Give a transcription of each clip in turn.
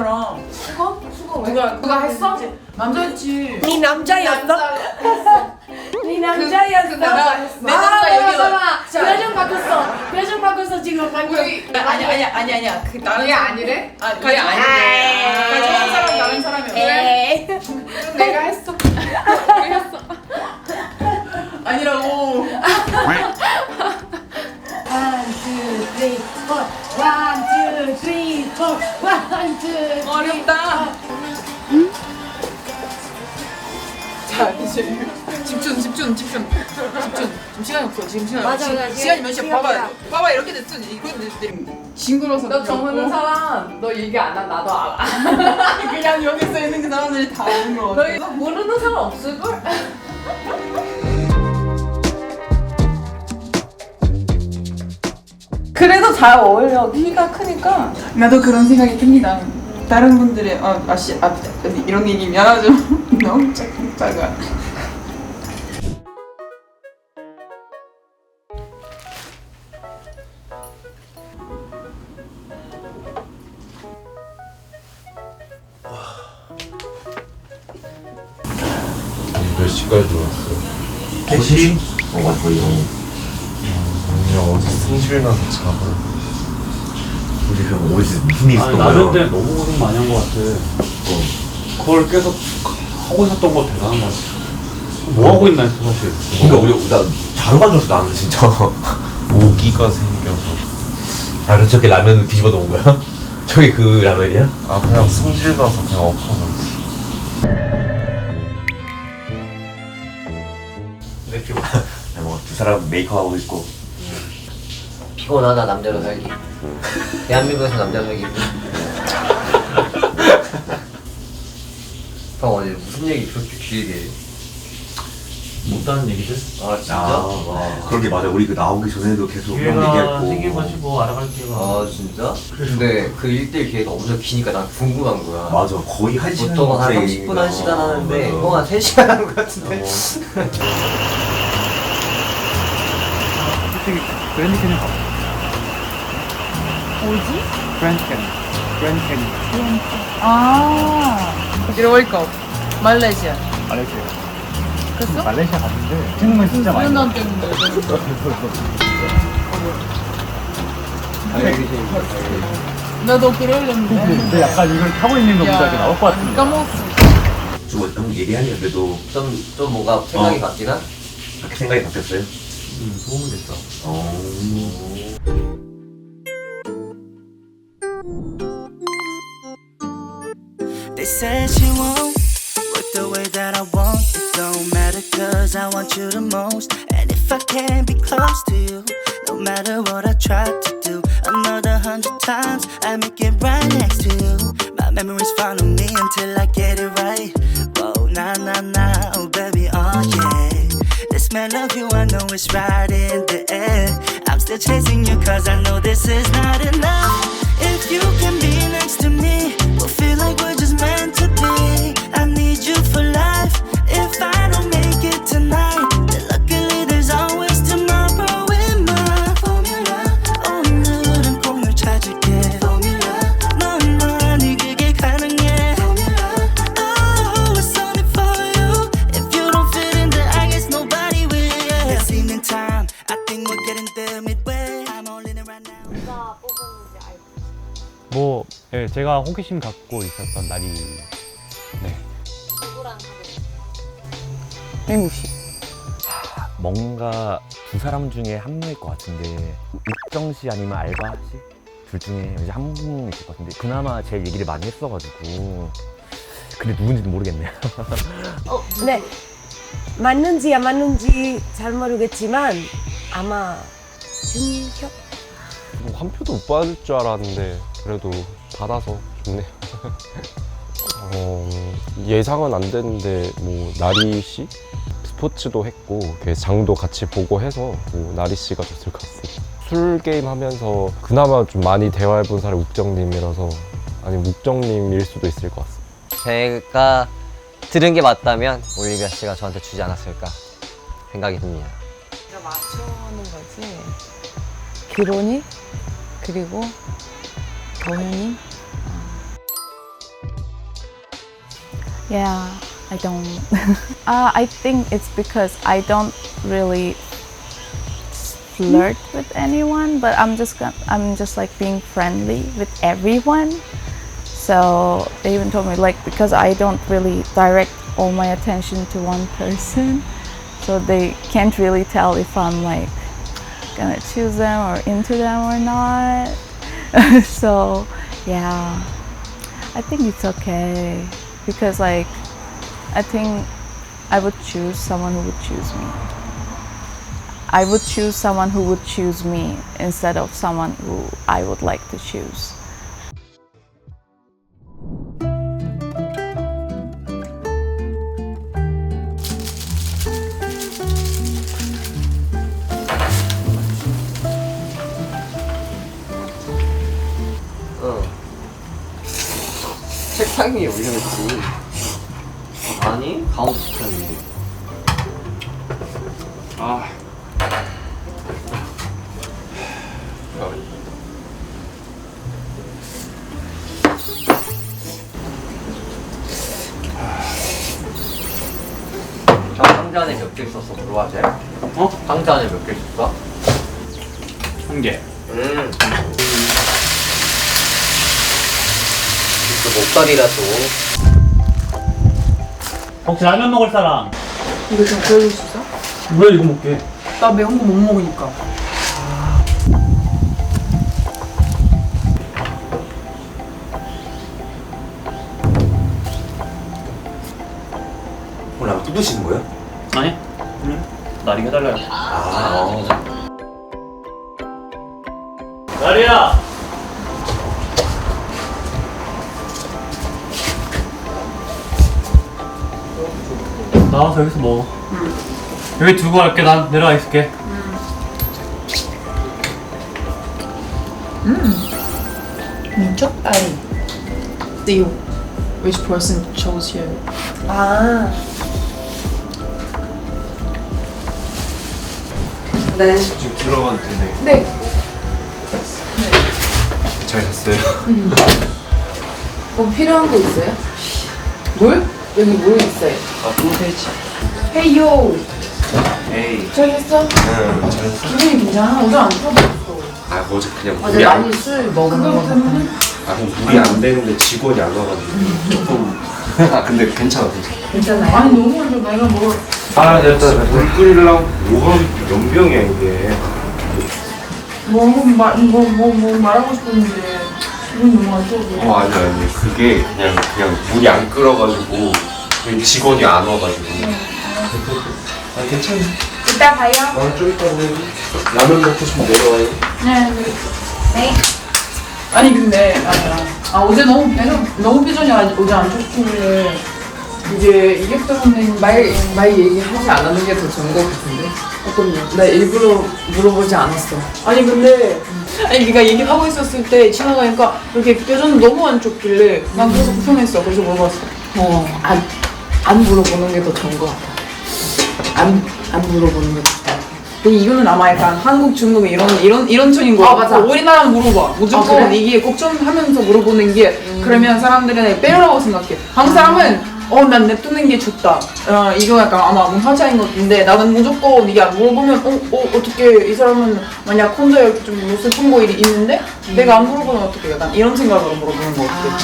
있잖아. 수건? 수건 왜? 누가 누가 했어? 남자였지. 네 남자였어? 네 남자였어? 나- 내 남자 아, 잠깐만. 자. 표정 바꿨어. 표정 바꿨어 지금 방금. 우리 아니 아니 아니 아니야. 그 그게 사람- 아니래? 아 그게 아닌데. 같이 한 사람 다른 사람이야. 에이. 내가 했어. 내가 했어. 아니라고. One, two, three, four. One, two. 어렵다. 자 이제 집중 집중 집중 집중. 지금 시간이 없어. 지금 시간 맞아, 시- 맞아. 시간이 몇 시야? 시간이야. 봐봐. 봐봐 이렇게 됐어. 이건 내 징그러서. 너 정하는 사람 너 얘기 안 한 나도 알아. 그냥 여기 서 있는 그 사람들이 다 아는 거 같아. 너 모르는 사람 없을 걸? 그래도 잘 어울려. 키가 크니까. 나도 그런 생각이 듭니다. 다른 분들의 어, 아씨 아, 이런 얘기 미안하죠. 너무 작, 작아. 몇 시까지 왔어? 3시? 어, 거의 그냥 어제 승질 나서 자고 우리 그럼 어디서 일이 아니 있었던? 때 너무 고생 많이 한 것 같아. 어. 그걸 계속 하고 있었던 거 대단한 것 같아. 뭐 하고 있나 했어 사실. 그러니까 우리 나 자러 알았어 나는 진짜 모기가 생겨서 아 그래서 저렇게 라면을 뒤집어 놓은 거야? 저게 그 라면이야? 아 그냥 승질 나서 그냥 엎어졌어 이렇게 뭐두 사람 메이크업 하고 있고 피곤하다 남자로 살기 대한민국에서 남자 살기 형 어제 무슨 얘기 그렇게 길게 해? 못다는 얘기들. 아 진짜? 아 그러게 맞아 우리 그 나오기 전에도 계속 그런 기회가 얘기했고 뭐 알아갈 기회가. 아 진짜? 근데 그 1대1 기회가 엄청 기니까 난 궁금한 거야 맞아 거의 한 시간 보통 한 정도 30분 한 시간 하는데 맞아. 형한 3시간 하는 거 같은데 솔직히 그랜드 캐니언 가봐. 뭐지? 그랜드 캐니언. 아. 이런 월컵. 말레이시아. 말레이시아. 그랬어? 말레이시아 갔는데 찍으면 진짜 많이 수련단 때문에. 나도 그러려는데. 근데 약간 이걸 타고 있는 거 보다 이렇게 나올 것 같은데. 까먹었어. 좀 너무 얘기하니까 그래도 좀, 좀 뭔가 생각이 어. 바뀌나? 그렇게 생각이 바뀌었어요? 음 도움이 됐어 어... said she won't work the way that I want. It don't matter cause I want you the most. And if I can't be close to you, no matter what I try to do, another hundred times I make it right next to you. My memories follow me until I get it right. Oh, Whoa, nah, nah, nah, oh baby, oh yeah. The smell of you, I know it's right in the air. I'm still chasing you cause I know this is not enough. If you can be next to me, we'll feel like we're meant to 뭐, 예, 제가 호기심 갖고 있었던 날이 네. 누구랑 하고 맹무씨. 뭔가 두 사람 중에 한 명일 것 같은데 육정 씨 아니면 알바 씨? 둘 중에 이제 한분 있을 것 같은데 그나마 제일 얘기를 많이 했어가지고 근데 누군지도 모르겠네요 네. 맞는지 안 맞는지 잘 모르겠지만 아마 준혁? 뭐 한 표도 못 받을 줄 알았는데 그래도 받아서 좋네요 어, 예상은 안 됐는데 뭐 나리 씨 스포츠도 했고 그 장도 같이 보고 해서 뭐 나리 씨가 줬을 것 같습니다. 술 게임 하면서 그나마 좀 많이 대화해 본 사람이 욱정님이라서 아니면 욱정님일 수도 있을 것 같습니다. 제가 들은 게 맞다면 올리비아 씨가 저한테 주지 않았을까 생각이 듭니다. 내가 맞춰하는 거지. 기론이 그리고 도현이 Yeah, I don't. uh, I think it's because I don't really flirt with anyone, but I'm just I'm just like being friendly with everyone. So they even told me like because I don't really direct all my attention to one person, so they can't really tell if I'm like gonna choose them or into them or not. so yeah, I think it's okay because like I think I would choose someone who would choose me. I would choose someone who would choose me instead of someone who I would like to choose. 책상 위에 올려놓지. 아니, 가운데 책상 위에. 아저 상자 안에 몇 개 있었어? 물어봐도 돼? 어? 상자 안에 몇 개 있었어? 한 개. 음. 그 목살이라도. 혹시 라면 먹을 사람? 이거 좀 보여줄 수 있어? 왜 이거 먹게? 나 매운 거 못 먹으니까. 오늘 한번 뜯으시는 거예요? 아니? 응. 나리 해달라요. 나와서 여기서 먹어. 여기 두고 갈게. 난 내려가 있을게. 미쳤다리. See you. Which person chose you? 아. 네. 지금 들어가도 되네. 네. 잘 잤어요. 뭐 필요한 거 있어요? 물? 여기 물 있어요. 아, 소세지. 헤이요. 에이. 잘 했어? 응, 잘했어. 기분이 괜찮아? 어제 안 풀어봤어. 아, 어제 그냥 어제 물이 안, 많이 술 먹은 거 때문에? 아, 그럼 물이 안 되는데 직원이 안 와가지고 조금. 아, 근데 괜찮아, 괜찮아. 괜찮아요? 아니 너무 안 좋아. 내가 뭐 아, 됐다, 됐다. 물 끓이려고 뭐가 연병이야, 이게. 뭐, 말, 뭐, 뭐, 뭐 말하고 싶었는데 기분이 너무 안 좋아. 어, 아니, 아니. 그게 그냥, 그냥 물이 안 끓어가지고 그냥 직원이 안 와가지고. 아, 괜찮아. 이따 봐요. 아, 좀 이따 오면 라면 먹고 싶으면 내려와요. 네. 네. 아니 근데 아, 아 어제 너무 배가 너무 표정이 아- 어제 안 좋길래 이게 이게 때문에 말 말 얘기 하지 않는 게 더 좋은 것 같은데 어떤 거? 나 일부러 물어보지 않았어. 아니 근데 아니 네가 얘기하고 있었을 때 지나가니까 이렇게 표정 너무 안 좋길래 난 그래서 불편했어. 그래서 물어봤어. 어안 안 물어보는 게 더 좋은 것 같아. 안, 안 물어보는 게 좋다. 근데 이거는 아마 약간 한국, 중국 이런 이런 이런 촌인 거 같아. 우리나라는 물어봐. 무조건 이게 걱정하면서 물어보는 게 그러면 사람들은 빼려고 생각해. 한국 사람은 어 난 냅두는 게 좋다. 어 이거 약간 아마 문화 차이인 것 같은데 나는 무조건 이게 안 물어보면 어, 어 어떻게 이 사람은 만약 혼자 이렇게 좀 슬픈 거 일이 있는데 내가 안 물어보면 어떻게 약간 이런 생각으로 물어보는 것 같아.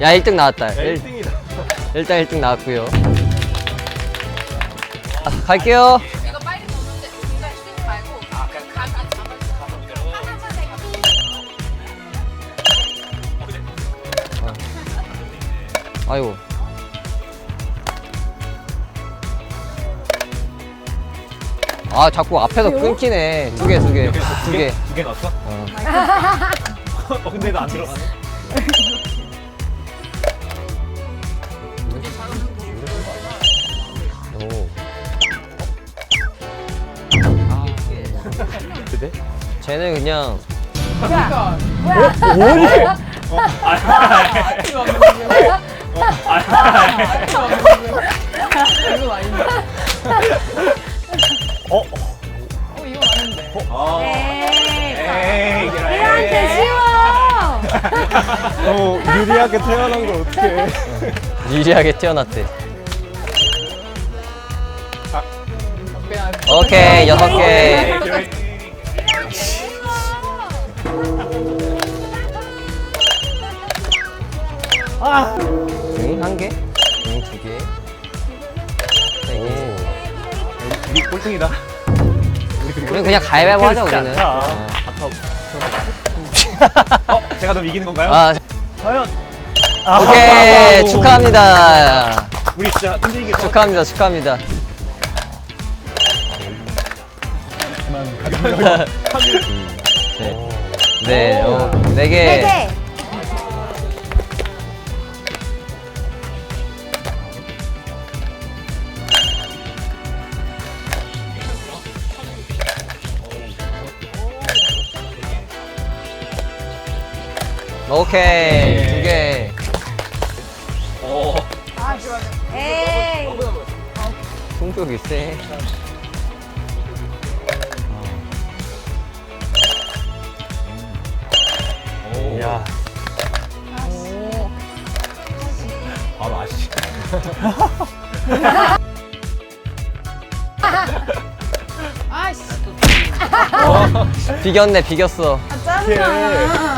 야 1등 나왔다 1등이다 일단 1등 나왔고요 아, 갈게요 아이고. 아 자꾸 앞에서 끊기네. 두 개, 두 개, 두 개. 두개 넣었어? 어. 어, 근데 나 안 들어가네. 쟤는 그냥 그러니까 뭐니? 이거 아닌데. 어? 어 이거 아닌데. 어. 에이, 얘한테 쉬워. 어, 유리하게 태어난 걸 어떻게 유리하게 튀어났대. 그냥 오케이 여섯 개. 응, 한 개? 응, 두 개. 세 개. 우리 꼴등이다. 우리 그냥 가위바위보 하자 우리는. 자, 어. 어, 제가 너 이기는 건가요? 아, 과연? 오케이 아우. 축하합니다. 우리 진짜 흔들리겠어. 축하합니다. 축하합니다. 네, 네, 어, 네 개. 오케이 두 개. 에이. 성격이 세. 야. 아, 맛이. 아씨. 비겼네, 비겼어. 짜증나.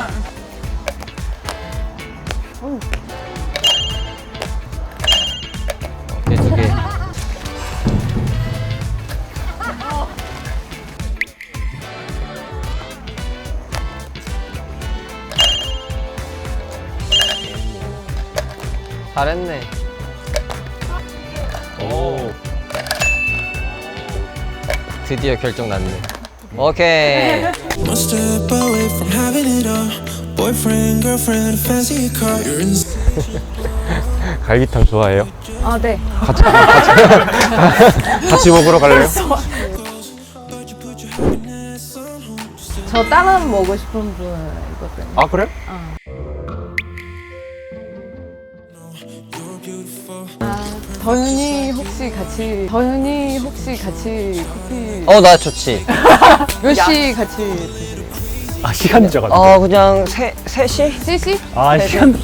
잘했네. 오. 드디어 결정 났네. 오케이. One step away from having it all. Boyfriend, girlfriend, fancy car. You're in 갈비탕 좋아해요? 아 네. 같이 같이 같이 먹으러 갈래요? 저 다른 먹고 싶은 분이거든요. 아 그래? 더윤이 혹시 같이 더윤이 혹시 같이 커피 어, 나 좋지. 몇 시 같이 드세요? 아, 시간이 져가지고. 어, 그냥 세, 셋이? 셋이? 아, 시간.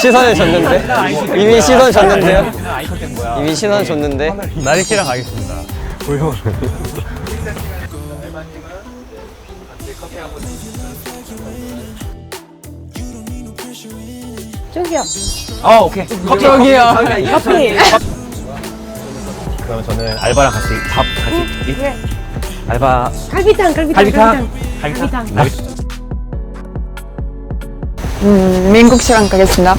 시선을 줬는데? 이미 시선 줬는데요? 이미 시선 줬는데? 나리키랑 가겠습니다. 조용. 저기요. 아, 오케이. 커피. 저기요. 커피. 그러면 저는 알바랑 같이 밥 같이. 이- 그래. 알바. 갈비탕, 갈비탕, 갈비탕. 갈비탕. 갈비탕. 갈비탕. 음, 민국 씨랑 가겠습니다.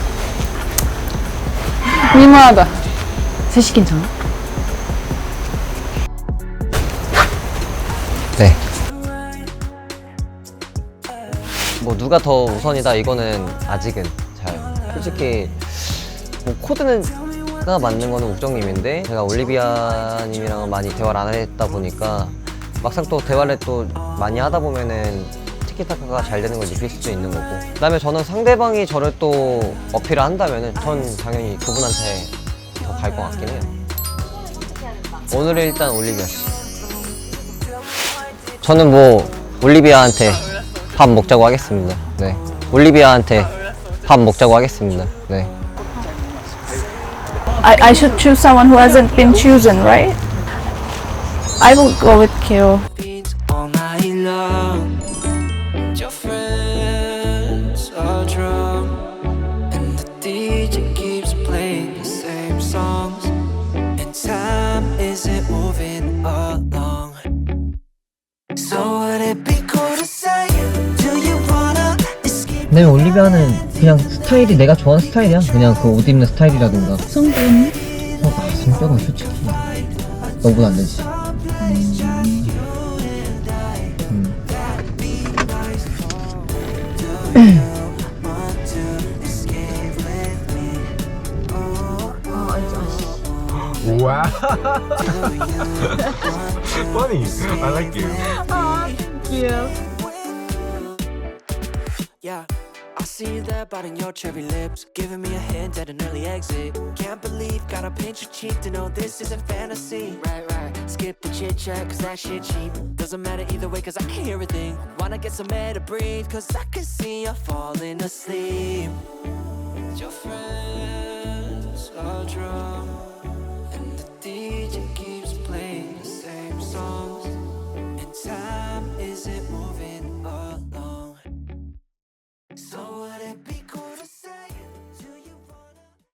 미모하다. 셋이 괜찮아? 뭐 누가 더 우선이다 이거는 아직은 잘. 솔직히 뭐 코드는가 맞는 거는 욱정님인데 제가 올리비아님이랑은 많이 대화를 안 했다 보니까 막상 또 대화를 또 많이 하다 보면은 티키타카가 잘 되는 걸 느낄 수도 있는 거고. 그다음에 저는 상대방이 저를 또 어필을 한다면은 전 당연히 그분한테 더 갈 것 같긴 해요. 오늘은 일단 올리비아 씨. 저는 뭐 올리비아한테 밥 먹자고 하겠습니다. 네. 올리비아한테 밥 먹자고 하겠습니다. 네. I, I should choose someone who hasn't been chosen, right? I will go with Kyo. 내 올리비아는 그냥 스타일이 내가 좋아하는 스타일이야. 그냥 그 옷 입는 스타일이라든가. 성분 어, 아, 성격은 솔직히 너보다 안 되지. 음. Wow. Funny. I like you. Yeah, I see that bite biting your cherry lips, giving me a hint at an early exit. Can't believe, gotta pinch your cheek to know this isn't fantasy. Right, right. Skip the chit chat, cause that shit cheap. Doesn't matter either way, cause I can hear a thing. Wanna get some air to breathe, cause I can see you falling asleep. Your friend.